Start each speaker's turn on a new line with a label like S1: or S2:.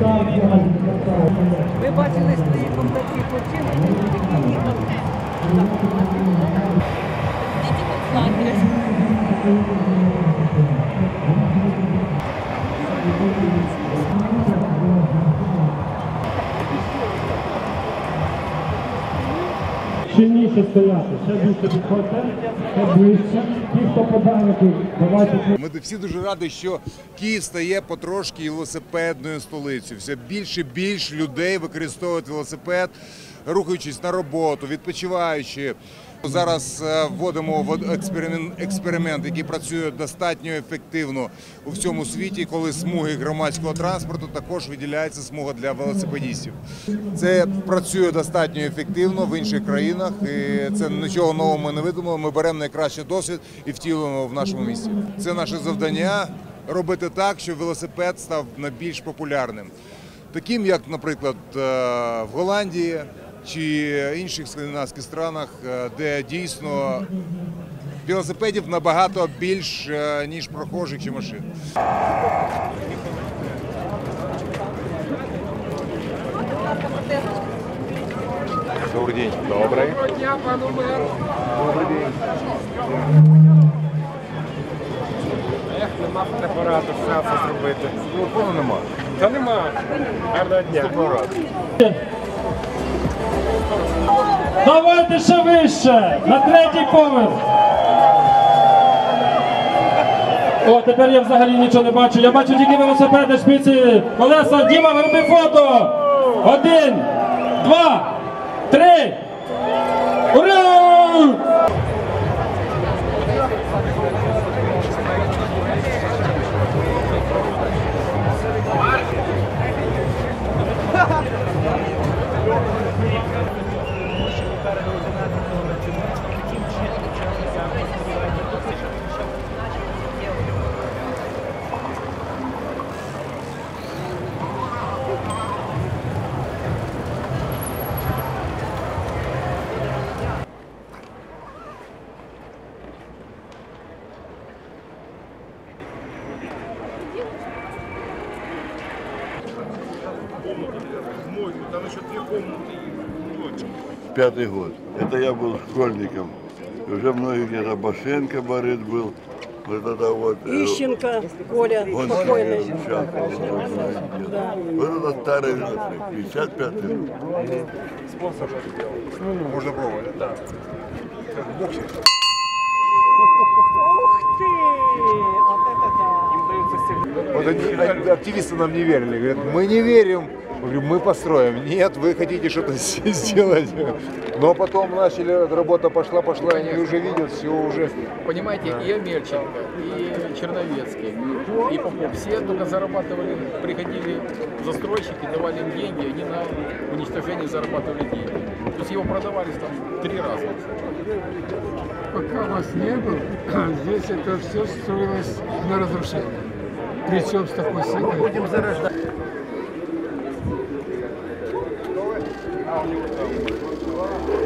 S1: Загальний.
S2: Ви бачили свої такі починки, які їхали. Діти поплакали.
S1: Щільніше стояти, ще більше підходьте, ще ближче. Ті, хто подалеку, давайте
S3: Ми всі дуже раді, що Київ стає потрошки велосипедною столицею. Все більше і більше людей використовують велосипед, рухаючись на роботу, відпочиваючи. Зараз е, вводимо в експеримент, експеримент, який працює достатньо ефективно у всьому світі, коли смуги громадського транспорту також виділяється смуга для велосипедістів. Це працює достатньо ефективно в інших країнах. І це нічого нового ми не видумали. Ми беремо найкращий досвід і втілюємо в нашому місті. Це наше завдання робити так, щоб велосипед став найбільш популярним. Таким, як, наприклад, е, в Голландії чи інших скандинавських странах, е, де дійсно велосипедів набагато більш е, ніж прохожих чи машин. Добрий день. Добрий.
S4: Ех, нема фотоапарату, все це зробити.
S3: Телефону нема.
S4: Та нема. Гарного дня.
S1: Давайте ще вище, на третій поверх. О, тепер я взагалі нічого не бачу. Я бачу тільки велосипеди, шпиці, колеса. Діма, вироби фото. Один, два, три. Ура!
S5: Пятый год. Это я был школьником. Уже многие лет Башенко Борит был. Вот это вот. Э,
S2: Ищенко, Коля,
S5: он
S2: спокойный.
S5: Сейчас, он да. Вот это старый 55-й. Спонсор
S3: Можно пробовать, да. Как.
S2: Ух ты! Вот это да!
S3: Вот они, а, активисты нам не верили. Говорят, мы не верим мы говорим, мы построим. Нет, вы хотите что-то сделать. Но потом начали, работа пошла, пошла, они уже видят, все уже.
S6: Понимаете, и Амельченко, и Черновецкий, и Попов, все только зарабатывали, приходили застройщики, давали им деньги, они на уничтожение зарабатывали деньги. То есть его продавались там три раза.
S7: Пока вас не было, здесь это все строилось на разрушение. Причем с такой силой. Будем зарождать. там.